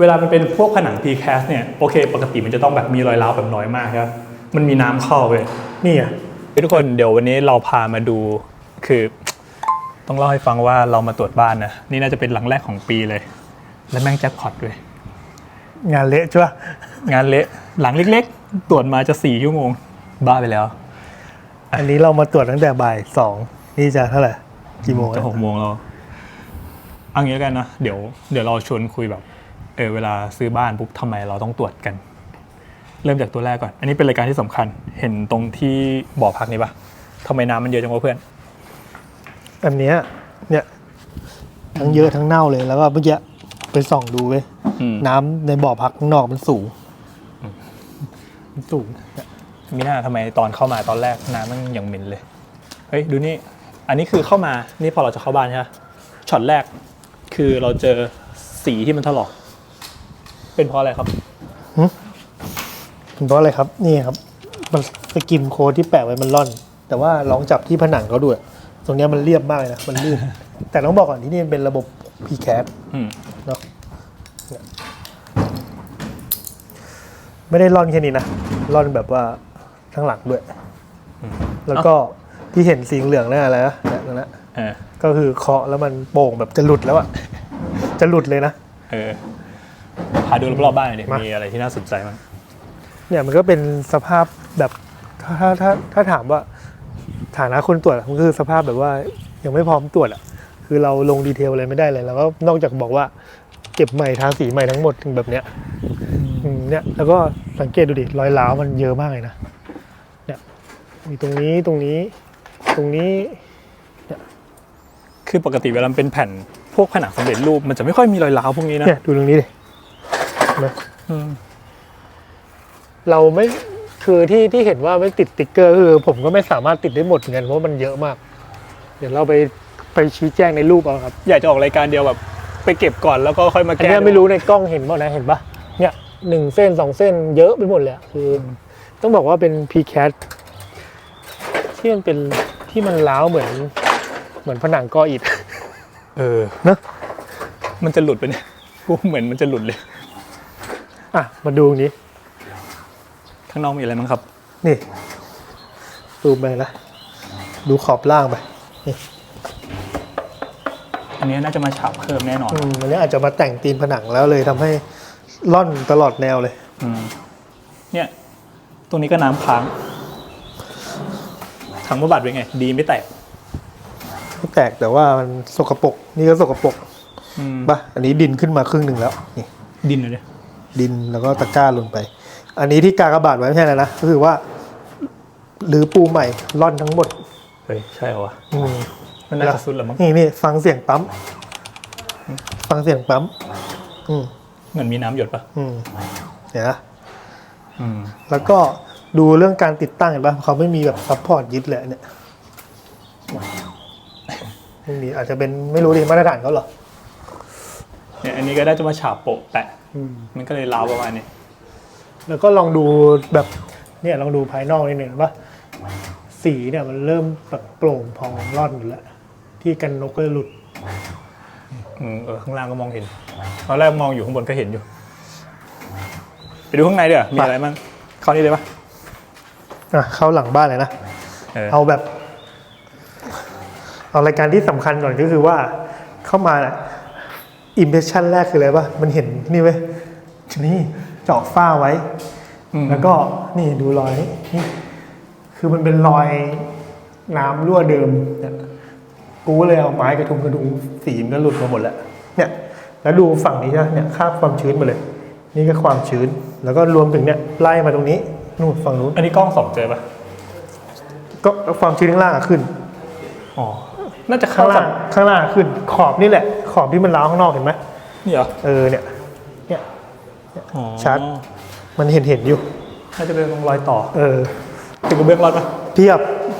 เวลามันเป็นพวกผนัง precast เนี่ยโอเค ปกติมันจะต้องแบบมีรอยร้าวแบบน้อยมากครับมันมีน้ำเข้าไปนี่อะเฮ้ยทุกคนเดี๋ยววันนี้เราพามาดูคือ ต้องเล่าให้ฟังว่าเรามาตรวจบ้านนะนี่น่าจะเป็นหลังแรกของปีเลย และแม่งแจ็คพอตด้วยงานเละใช่ปะงานเละหลังเล็ก ๆ ตรวจมาจะสี่ชั่วโมง บ้าไปแล้ว อันนี้เรามาตรวจตั้งแต่บ่ายสองนี่จะเท่าไหร่กี่โมงจะหกโมงแล้วเอางี้แล้วกันนะเดี๋ยวเดี๋ยวเราชวนคุยแบบ เออเวลาซื้อบ้านปุ๊บทำไมเราต้องตรวจกัน เริ่มจากตัวแรกก่อน อันนี้เป็นรายการที่สำคัญ เห็นตรงที่บ่อพักนี้ปะทำไมน้ำมันเยอะจังวะเพื่อน อันเนี้ยเนี่ยทั้งเยอะทั้งเน่าเลยแล้วก็เมื่อกี้ไปส่องดูเว้ยอืม น้ำในบ่อพักข้างนอกมันสูงมันสูงเนี่ยมีหน้าทำไมตอนเข้ามาตอนแรกน้ำมันยังเหม็นเลย เฮ้ยดูนี่ อันนี้คือเข้ามา นี่พอเราจะเข้าบ้านใช่ไหมช็อตแรกคือเราเจอสีที่มันถลอก เป็นเพราะอะไรครับ เป็นเพราะอะไรครับ นี่ครับมันสกิมโค้ดที่แปะไว้มันร่อน แต่ว่าลองจับที่ผนังเขาด้วย ตรงเนี้ยมันเรียบมากเลยนะ มันลื่น แต่ต้องบอกก่อนที่นี่มันเป็นระบบ PCAT อืมเนาะเนี่ยไม่ได้ร่อนแค่นี้นะร่อนแบบว่าทั้งหลังด้วย แล้วก็ที่เห็นสีเหลืองนั่นอะไรนะเนี่ยนั่นนะเออก็คือเคาะแล้วมันโป่งแบบจะหลุดแล้วอะจะหลุดเลยนะ เออ พาดูรอบๆบ้านหน่อยดิมามีอะไรที่น่าสนใจมั้งเนี่ยมันก็เป็นสภาพแบบถ้าถ้าถ้าถ้าถามว่าฐานะคนตรวจอะมันคือสภาพแบบว่ายังไม่พร้อมตรวจอะ คือเราลงดีเทลอะไรไม่ได้เลยแล้วก็นอกจากบอกว่า เก็บใหม่ทาสีใหม่ทั้งหมดถึงแบบเนี้ยอืมเนี่ยแล้วก็สังเกตดูดิรอยร้าวมันเยอะมากเลยนะเนี่ยมีตรงนี้ตรงนี้ตรงนี้คือปกติเวลามันเป็นแผ่นพวกผนังสำเร็จรูปมันจะไม่ค่อยมีรอยร้าวพวกนี้นะเนี่ยดูตรงนี้ดิ เห็นไหมอืมเราไม่คือที่ที่เห็นว่าไม่ติดสติ๊กเกอร์คือ ผมก็ไม่สามารถติดได้หมดเหมือนกันเพราะมันเยอะมาก เดี๋ยวเราไปไปชี้แจงในรูปเอาครับ อยากจะออกรายการเดียวแบบไปเก็บก่อนแล้วก็ค่อยมาอันแก้เนี้ยไม่รู้ในกล้องเห็นเปล่านะเห็นปะเนี่ยหนึ่งเส้นสองเส้นเยอะไปหมดเลยอะคือ ต้องบอกว่าเป็น p c a t ที่มันเป็นที่มันล้าวเหมือน เหมือนผนังกออิฐเออเนอะมันจะหลุดไปเนี่ยกูเหมือนมันจะหลุดเลย อะมาดูตรงนี้ ข้างนอกมีอะไรมั้งครับ นี่ซูมไปนะดูขอบล่างไปนี่อันนี้น่าจะมาฉาบเพิ่มแน่นอนอืมอันนี้อาจจะมาแต่งตีนผนังแล้วเลยทำให้ล่อนตลอดแนวเลย อืมเนี่ย ตรงนี้ก็น้ำค้างถังบำบัดเป็นไง ดีไม่แตกไม่แตกแต่ว่ามันสกปรกนี่ก็สกปรกอืมปะอันนี้ดินขึ้นมาครึ่งหนึ่งแล้วนี่ดินเลยเนี่ย ดินแล้วก็ตะกร้าลงไป อันนี้ที่กากบาทไว้ไม่ใช่อะไรนะก็คือว่าหรือปูใหม่ร่อนทั้งหมดเฮ้ยใช่เหรอวะอืมมันน่าจะสุดแล้วมั้งนี่นี่ฟังเสียงปั๊ม ฟังเสียงปั๊ม อืมเหมือนมีน้ำหยดปะอืมเห็นนะอืมแล้วก็ดูเรื่องการติดตั้งเห็นปะเขาไม่มีแบบซัพพอร์ตยึดเลยเนี่ยไม่มีอาจจะเป็นไม่รู้ดิมาตรฐานเขาเหรอเนี่ยอันนี้ก็ได้จะมาฉาบโปะแปะอื มมันก็เลยล้าวประมาณนี้ แล้วก็ลองดูแบบเนี่ยลองดูภายนอกนิดหนึ่งว่าสีเนี่ยมันเริ่มแบบโปร่งพองร่อนอยู่แล้ว ที่กันนกก็หลุดอืมเออข้างล่างก็มองเห็นตอนแรกมองอยู่ข้างบนก็เห็นอยู่ ไปดูข้างในเดี๋ยวามีไปอะไรบ้างเข้านี่เลยปะอะเข้าหลังบ้านเลยนะ เออเอาแบบ เอารายการที่สำคัญก่อนก็คือว่าเข้ามา อิมเพรสชันแรกคืออะไรปะมันเห็นนี่เว้ยนี่เจาะฝ้าไว้อืมแล้วก็นี่ดูรอยนี่นี่คือมันเป็นรอยน้ำรั่วเดิมเนี่ยกูก็เลยเอาไม้กระทุงกระทุงสีมันก็หลุดมาหมดแล้ว เนี่ย แล้วดูฝั่งนี้นะเนี่ยคราบความชื้นมาเลย นี่ก็ความชื้น แล้วก็รวมถึงเนี่ยไล่มาตรงนี้นู่นฝั่งนู้นอันนี้กล้องส่องเจอปะก็ความชื้นข้างล่างอะขึ้น อ๋อ น่าจะข้าเข้างล่าจากงข้างล่างขึ้น ขอบนี่แหละ ขอบที่มันร้าวข้างนอกเห็นไหมนี่เหรอเออเนี่ยเนี่ยอ๋อชัดมันเห็นเห็นอยู่น่าจะเป็นตรงรอยต่อ เออถึงกระเบื้องรอดปะเทียบ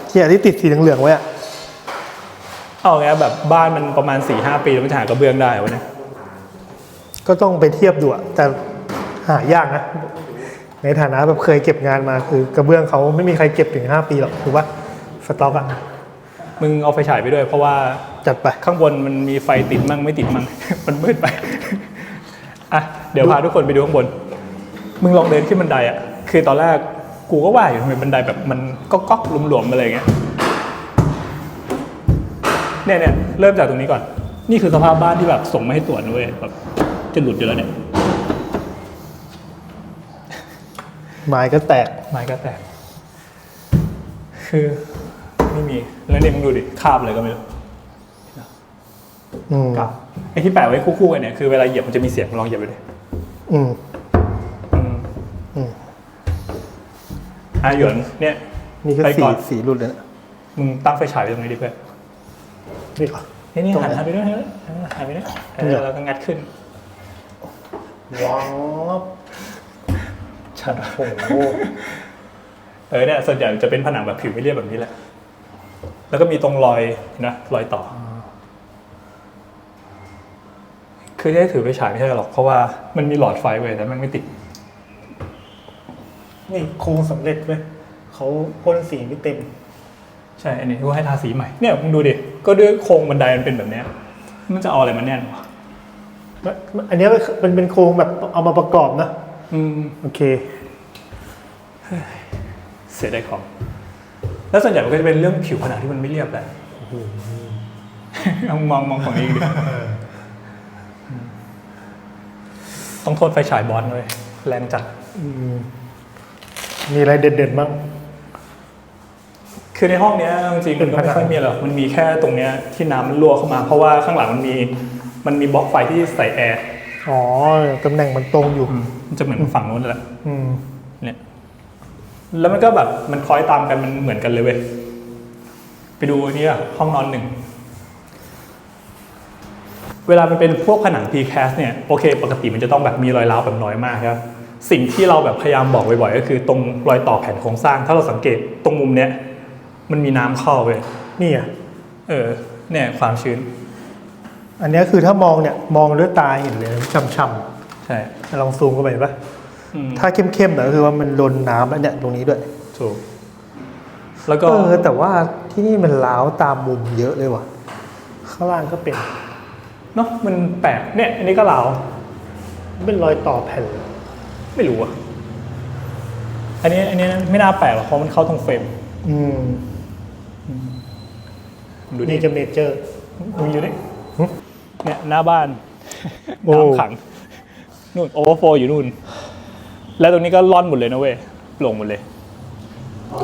เทียบที่ติดสีเหลืองๆไว้อะเอาไงแบบบ้านมันประมาณ4ี่ห้าปีแล้วมันจะหากระเบื้องได้วะเนี่ยก็ต้องไปเทียบดูอะแต่หายากนะ ในฐานะแบบเคยเก็บงานมาคือกระเบื้องเขาไม่มีใครเก็บถึงห้าปีหรอกถูกปะสต็อกอะ มึงเอาไฟฉายไปด้วย เพราะว่าจัดไปข้างบนมันมีไฟติดมั่งไม่ติดมั่ง มันมืดไป อะเดี๋ยวพาทุกคนไปดูข้างบน มึงลองเดินขึ้นบันไดอะ คือตอนแรกกูก็ว่าอยู่ทำไมบันไดแบบมันก็ก๊อกๆหลวมๆอะไรอย่างเงี้ย เนี่ยเนี่ยเริ่มจากตรงนี้ก่อน นี่คือสภาพบ้านที่แบบส่งมาให้ตรวจนะเว้ยแบบจะหลุดอยู่แล้วเนี่ย ไม้ก็แตกไม้ก็แตก คือ ไม่มี แล้วเนี่ยมึงดูดิคราบอะไรก็ไม่รู้อืมกับไอ้ที่แปะไว้คู่ๆกันเนี่ยคือเวลาเหยียบมันจะมีเสียงลองเหยียบไปดิอืมอืมอืมอะหยวนเนี่ย นี่คือไปสีก่อน สีรุ่นเลยนะมึงตั้งไฟฉายไว้ตรงนี้ดิเพื่อนนี่ก่อน นี่นี่ตรงไหนหันหันไปด้วยหันหันไปด้วยเอเนี่อย แล้วก็งัดขึ้นว้าวชัดโอ้โหเออเนี่ยส่วนใหญ่จะเป็นผนังแบบผิวไม่เรียบแบบนี้แหละ แล้วก็มีตรงรอยนะรอยต่ออคือที่ให้ถือไฟฉายไม่ใช่หรอก เพราะว่ามันมีหลอดไฟไว้แต่มันไม่ติด นี่โครงสำเร็จไหมเขาพ่นสีไม่เต็ม ใช่อันนี้กูให้ทาสีใหม่เนี่ยมึงดูดิ ก็ด้วยโครงบันไดมันเป็นแบบเนี้ย มันจะเอาอะไรมาแน่นวะอันเนี้ยเป็นเป็นโครงแบบเอามาประกอบนะ อืม โอเค เสียดายของ แล้วส่วนใหญ่มันก็จะเป็นเรื่องผิวผนังที่มันไม่เรียบแหละเอามองมองของนี้ดิต้องโทษไฟฉายบอลเลยแรงจัดอืมมีอะไรเด่นๆบ้าง คือในห้องเนี้ยจริงๆมันก็ไม่ค่อยมีหรอก มันมีแค่ตรงเนี้ยที่น้ำมันรั่วเข้ามา เพราะว่าข้างหลังมันมี มันมีบล็อกไฟที่ใส่แอร์ อ๋อ ตำแหน่งมันตรงอยู่ มันจะเหมือนฝั่งนู้นแหละอืมเนี่ย แล้วมันก็แบบมันคล้อยตามกันมันเหมือนกันเลยเว้ยไปดูอันนี่อะห้องนอนหนึ่งเวลามันเป็นพวกผนัง precast เนี่ยโอเค ปกติมันจะต้องแบบมีรอยร้าวแบบน้อยมากครับสิ่งที่เราแบบพยายามบอกบ่อยๆก็คือตรงรอยต่อแผ่นโครงสร้าง ถ้าเราสังเกตตรงมุมเนี้ยมันมีน้ำเข้าเว้ยนี่อะเออเนี่ยความชื้น อันเนี้ยคือถ้า มองเนี่ยมองด้วยตาเห็นเลยช่ำใช่ๆลองซูมเข้าไปปะอืม ถ้าเข้มๆหน่อยก็คือว่ามันโดนน้ำแล้วเนี่ยตรงนี้ด้วย ถูก แล้วก็เออแต่ว่าที่นี่มันล้าวตามมุมเยอะเลยว่ะ ข้างล่างก็เป็น เนาะมันแปลกเนี่ย อันนี้ก็เหลาเป็นรอยต่อแผ่นเลยไม่รู้อะอันนี้อันนี้ไม่น่าแปลกหรอกเพราะมันเข้าตรงเฟรม อืมดูดินี่จะเมเจอร์มึงอยู่ดิหึเนี่ยหน้าบ้านโอ้น้ำขังนู่นโอเวอร์โฟอยู่นู่น แล้วตรงนี้ก็ล่อนหมดเลยนะเว้ยลงหมดเลย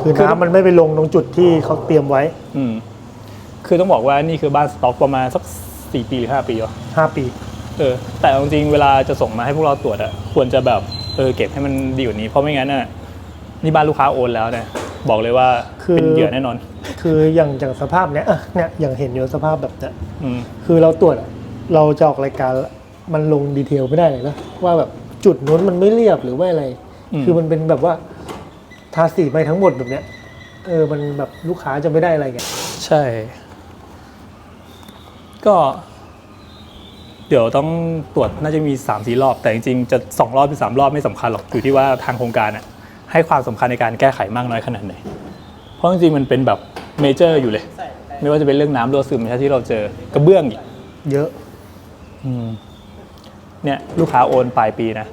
คือน้ำมันไม่ไปลงตรงจุดที่เขาเตรียมไว้อืม คือต้องบอกว่านี่คือบ้านสต็อกประมาณสักสี่ปีหรือห้าปีวะ5ปี เออ แต่เอาจริงๆเวลาจะส่งมาให้พวกเราตรวจอะควรจะแบบเออเก็บให้มันดีกว่านี้ เพราะไม่งั้นน่ะนี่บ้านลูกค้าโอนแล้วเนี่ยบอกเลยว่าคือ เป็นเหยื่อแน่นอน คืออย่างอย่างสภาพเนี้ยอะเนี่ยอย่างเห็นอยู่สภาพแบบเนี้ยอืม คือเราตรวจอะเราจะออกรายการมันลงดีเทลไม่ได้เลยนะว่าแบบ จุดนู้นมันไม่เรียบหรือว่าอะไรอืมคือมันเป็นแบบว่าทาสีไปทั้งหมดแบบเนี้ย เออมันแบบลูกค้าจะไม่ได้อะไรไงใช่ ก็ เดี๋ยวต้องตรวจน่าจะมี3ามสี่รอบ แต่จริงๆจะสองรอบหรือสามรอบไม่สำคัญหรอกอยู่ที่ว่าทางโครงการอะให้ความสำคัญในการแก้ไขมากน้อยขนาดไหน เพราะจริงๆมันเป็นแบบเมเจอร์อยู่เลย ไม่ว่าจะเป็นเรื่องน้ำรั่วซึมที่เราเจอกระเบื้องอีกเยอะ อืม เนี่ยลูกค้าโอนปลายปีนะ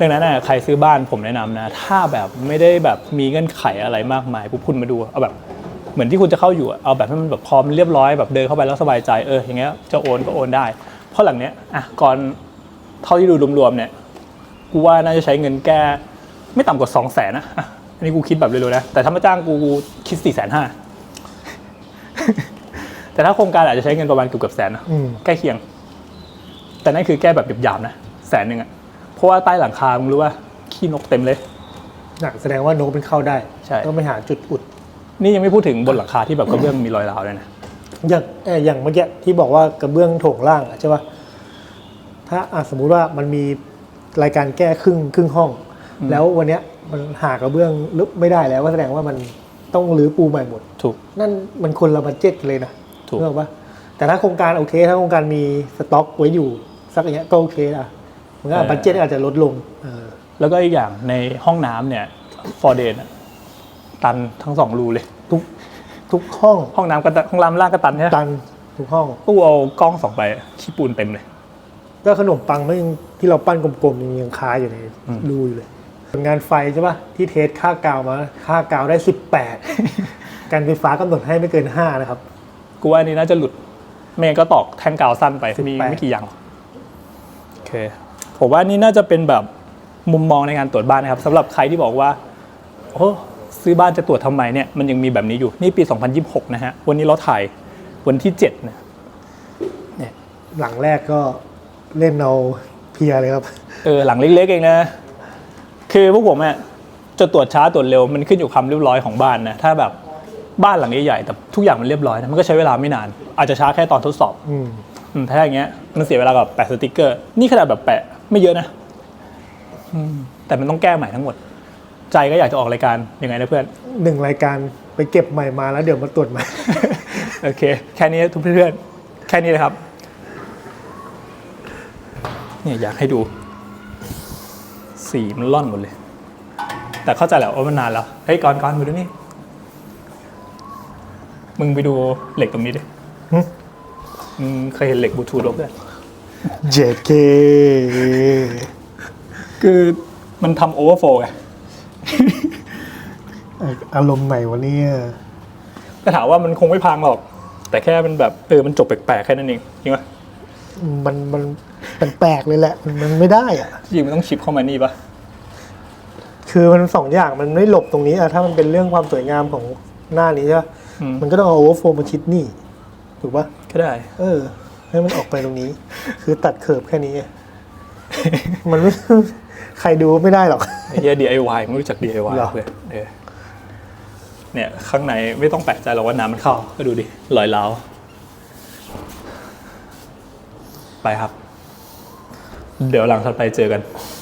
ดังนั้นนะใครซื้อบ้านผมแนะนำนะ ถ้าแบบไม่ได้แบบมีเงื่อนไขอะไรมากมายปุ๊บคุณมาดูเอาแบบเหมือนที่คุณจะเข้าอยู่อะเอาแบบให้มันแบบพร้อมเรียบร้อยแบบเดินเข้าไปแล้วสบายใจเอออย่างเงี้ยจะโอนก็โอนได้ เพราะหลังเนี้ยอะก่อนเท่าที่ดูรวมๆเนี่ยกูว่าน่าจะใช้เงินแก้ไม่ต่ำกว่าสองแสนนะอะอันนี้กูคิดแบบเร็วๆนะแต่ถ้ามาจ้างกูกูคิดสี่แสนห้าแต่ถ้าโครงการอาจจะใช้เงินประมาณเกือบๆแสนนะอืมใกล้เคียง แต่นั่นคือแก้แบบหยาบๆนะแสนหนึ่งอะเพราะว่าใต้หลังคามึงรู้ว่าขี้นกเต็มเลย หนักแสดงว่านกเป็นเข้าได้ใช่ ต้องไปหาจุดอุด นี่ยังไม่พูดถึงบนหลังคาที่แบบกระเบื้องมีรอยร้าวเลยนะ อย่างเอ่ออย่างเมื่อกี้ที่บอกว่ากระเบื้องโถงล่างอะใช่ป่ะถ้าอะสมมุติว่ามันมีรายการแก้ครึ่งครึ่งห้อง อืม แล้ววันเนี้ยมันหากระเบื้องลึกไม่ได้แล้วก็แสดงว่ามันต้องรื้อปูใหม่หมด ถูก นั่นมันคนละบัดเจ็ตเลยนะถูกเรื่องปะแต่ถ้าโครงการโอเค ถ้าโครงการมีสต็อกไว้อยู่ สักอย่างเงี้ยก็โอเคละมันก็บัดเจ็ตอาจจะลดลงเออแล้วก็อีกอย่างในห้องน้ำเนี่ยฟอร์เดนตันทั้งสองรูเลย ทุกทุกห้องห้องน้ำก็ตันห้องน้ำล่างก็ตันใช่ไหมตันทุกห้องตู้เอากล้องส่องไปขี้ปูนเต็มเลยก็ขนมปังมันยังที่เราปั้นกลมๆยังยังคาอยู่ในอืมรูอยู่เลยผลงานไฟใช่ปะที่เทสค่ากาวมาค่ากาวได้ 18 การไฟฟ้ากำหนดให้ไม่เกิน 5 นะครับ กูว่าอันนี้น่าจะหลุดไม่งั้นก็ตอกแท่งกาวสั้นไปสิบมีแปดไม่กี่อย่างหรอกโอ เคผมว่านี่น่าจะเป็นแบบมุมมองในการตรวจบ้านนะครับสำหรับใครที่บอกว่าโอ้ซื้อบ้านจะตรวจทำไมเนี่ยมันยังมีแบบนี้อยู่นี่ปี 2026 นะฮะวันนี้เราถ่ายวันที่7นะหลังแรกก็เล่นเอาเพลียเลยครับเออหลังเล็กๆเองนะ คือพวกผมอะจะตรวจช้าตรวจเร็วมันขึ้นอยู่ความเรียบร้อยของบ้านนะถ้าแบบบ้านหลังใหญ่ๆแต่ทุกอย่างมันเรียบร้อยนะมันก็ใช้เวลาไม่นาน อาจจะช้าแค่ตอนทดสอบอืมอืม ถ้าอย่างเงี้ยมันเสียเวลากับแปะสติกเกอร์ นี่ขนาดแบบแปะไม่เยอะนะอืมแต่มันต้องแก้ใหม่ทั้งหมด ใจก็อยากจะออกรายการยังไงนะเพื่อนหนึ่งรายการไปเก็บใหม่มาแล้วเดี๋ยวมาตรวจใหม่ โอเค แค่นี้ทุกเพื่อนๆแค่นี้เลยครับเนี่ยอยากให้ดู สีมันล่อนหมดเลย แต่เข้าใจแหละว่ามันนานแล้วเฮ้ยก่อนก่อนมาดูนี่ มึงไปดูเหล็กตรงนี้ดิ หึมึงเคยเห็นเหล็กบลูทูธรถด้วย JK คือมันทำโอเวอร์โฟไงอารมณ์ไหนวะเนี่ยแต่ถามว่ามันคงไม่พังหรอก แต่แค่มันแบบเออมันจบแปลกๆแค่นั้นเองจริงปะมันมันมันแปลกเลยแหละ มันมันไม่ได้อะจริงมันต้องชิปเข้ามานี่ปะคือมันสองอย่างมันไม่หลบตรงนี้อะถ้ามันเป็นเรื่องความสวยงามของหน้านี้ใช่ปะอืมมันก็ต้องเอาโอเวอร์โฟมาชิดนี่ ถูกปะก็ได้ เออ ให้มันออกไปตรงนี้ คือตัดเคิร์ฟแค่นี้ไงมันไม่ใครดูไม่ได้หรอกไอ้เหี้ย DIY ไม่รู้จัก DIY เหรอเพื่อนเออเนี่ย ข้างในไม่ต้องแปลกใจหรอกว่าน้ำมันเข้า ก็ดูดิรอยร้าวไปครับ เดี๋ยวหลังถัดไปเจอกันค